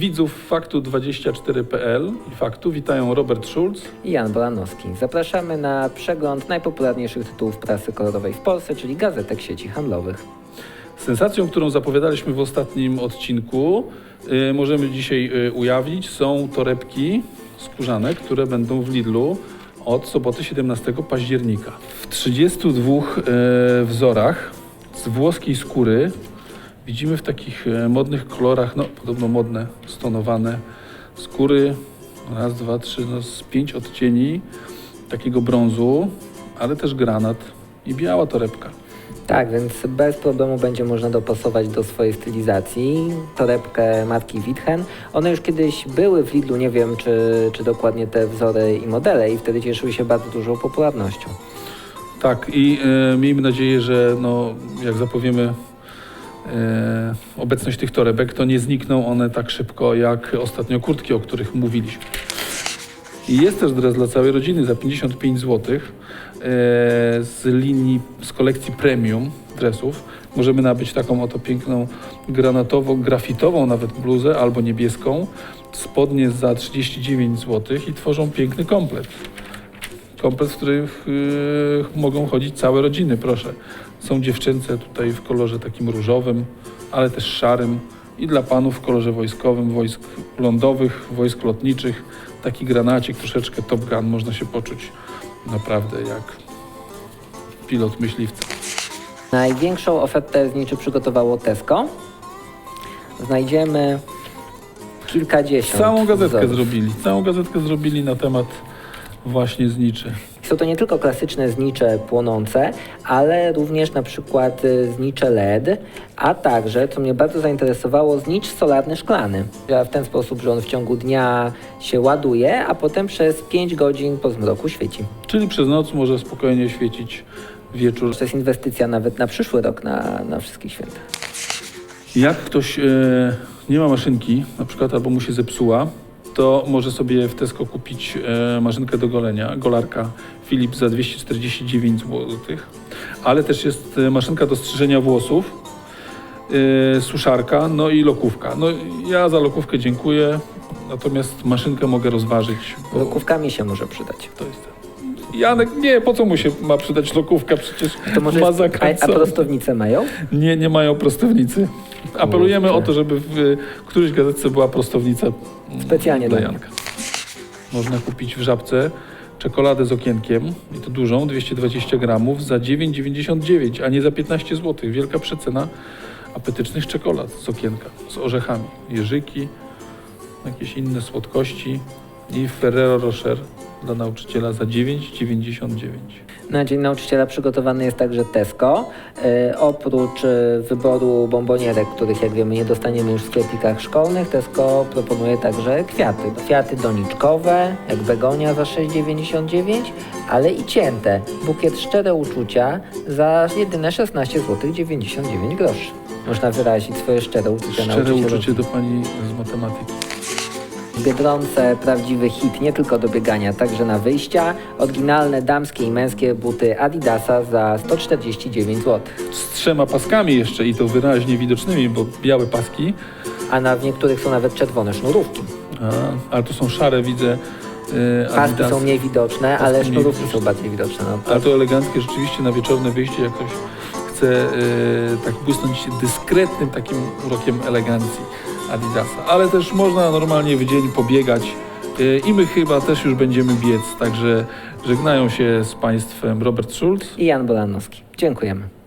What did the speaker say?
widzów faktu24.pl i faktu witają Robert Schulz. i Jan Bolanowski. Zapraszamy na przegląd najpopularniejszych tytułów prasy kolorowej w Polsce, czyli gazetek sieci handlowych. Sensacją, którą zapowiadaliśmy w ostatnim odcinku, y, możemy dzisiaj y, ujawnić, są torebki skórzane, które będą w Lidlu od soboty 17 października. W 32 y, wzorach z włoskiej skóry widzimy w takich y, modnych kolorach, no podobno modne, stonowane skóry. Raz, dwa, trzy, no z pięć odcieni takiego brązu, ale też granat i biała torebka. Tak, więc bez problemu będzie można dopasować do swojej stylizacji torebkę marki Witchen. One już kiedyś były w Lidlu, nie wiem czy, czy dokładnie te wzory i modele i wtedy cieszyły się bardzo dużą popularnością. Tak, i e, miejmy nadzieję, że no, jak zapowiemy e, obecność tych torebek, to nie znikną one tak szybko jak ostatnio kurtki, o których mówiliśmy. I jest też dres dla całej rodziny za 55 zł e, z linii, z kolekcji premium dresów. Możemy nabyć taką oto piękną granatową, grafitową nawet bluzę albo niebieską. Spodnie za 39 zł i tworzą piękny komplet. Komplet, w których yy, mogą chodzić całe rodziny, proszę. Są dziewczęce tutaj w kolorze takim różowym, ale też szarym i dla panów w kolorze wojskowym, wojsk lądowych, wojsk lotniczych. Taki granacik, troszeczkę Top Gun, można się poczuć naprawdę jak pilot myśliwca. Największą ofertę zniczy przygotowało Tesco. Znajdziemy kilkadziesiąt Całą gazetkę wzorów. zrobili, całą gazetkę zrobili na temat właśnie zniczy. Są to nie tylko klasyczne znicze płonące, ale również na przykład y, znicze LED, a także, co mnie bardzo zainteresowało, znicz solarny szklany. W ten sposób, że on w ciągu dnia się ładuje, a potem przez 5 godzin po zmroku świeci. Czyli przez noc może spokojnie świecić wieczór. To jest inwestycja nawet na przyszły rok, na, na wszystkich świętach. Jak ktoś e, nie ma maszynki, na przykład albo mu się zepsuła, to może sobie w Tesco kupić e, maszynkę do golenia, golarka Philips za 249 zł, ale też jest e, maszynka do strzyżenia włosów, e, suszarka, no i lokówka. No ja za lokówkę dziękuję, natomiast maszynkę mogę rozważyć. bo Lokówkami się może przydać. To jest Janek, nie, po co mu się ma przydać lokówka? Przecież To może ma jest, a, a prostownice mają? Nie, nie mają prostownicy. Apelujemy Kurczę. o to, żeby w którejś gazetce była prostownica Specjalnie dla. Janka. Można kupić w żabce czekoladę z okienkiem, i to dużą, 220 gramów, za 9,99, a nie za 15 zł. Wielka przecena apetycznych czekolad z okienka, z orzechami. Jeżyki, jakieś inne słodkości i Ferrero Rocher dla nauczyciela za 9,99. Na Dzień Nauczyciela przygotowany jest także Tesco. E, oprócz e, wyboru bombonierek, których jak wiemy nie dostaniemy już w sklepikach szkolnych, Tesco proponuje także kwiaty. Kwiaty doniczkowe, jak begonia za 6,99, ale i cięte. Bukiet szczere uczucia za jedyne 16 zł 99 groszy. Można wyrazić swoje szczere uczucia Szczere nauczycielowi. uczucie do pani z matematyki. W Biedronce prawdziwy hit nie tylko do biegania, także na wyjścia. Oryginalne damskie i męskie buty Adidasa za 149 zł. z trzema paskami jeszcze i to wyraźnie widocznymi, bo białe paski, A na w niektórych są nawet czerwone sznurówki. a, ale to są szare, widzę. e, Paski Adidas. są mniej widoczne, Paski ale mniej sznurówki widoczne. są bardziej widoczne. No, to Ale to eleganckie rzeczywiście na wieczorne wyjście, jak ktoś chce e, tak błysnąć dyskretnym takim urokiem elegancji Adidasa. Ale też można normalnie w dzień pobiegać e, i my chyba też już będziemy biec, także żegnają się z Państwem Robert Schulz. I Jan Bolanowski. Dziękujemy.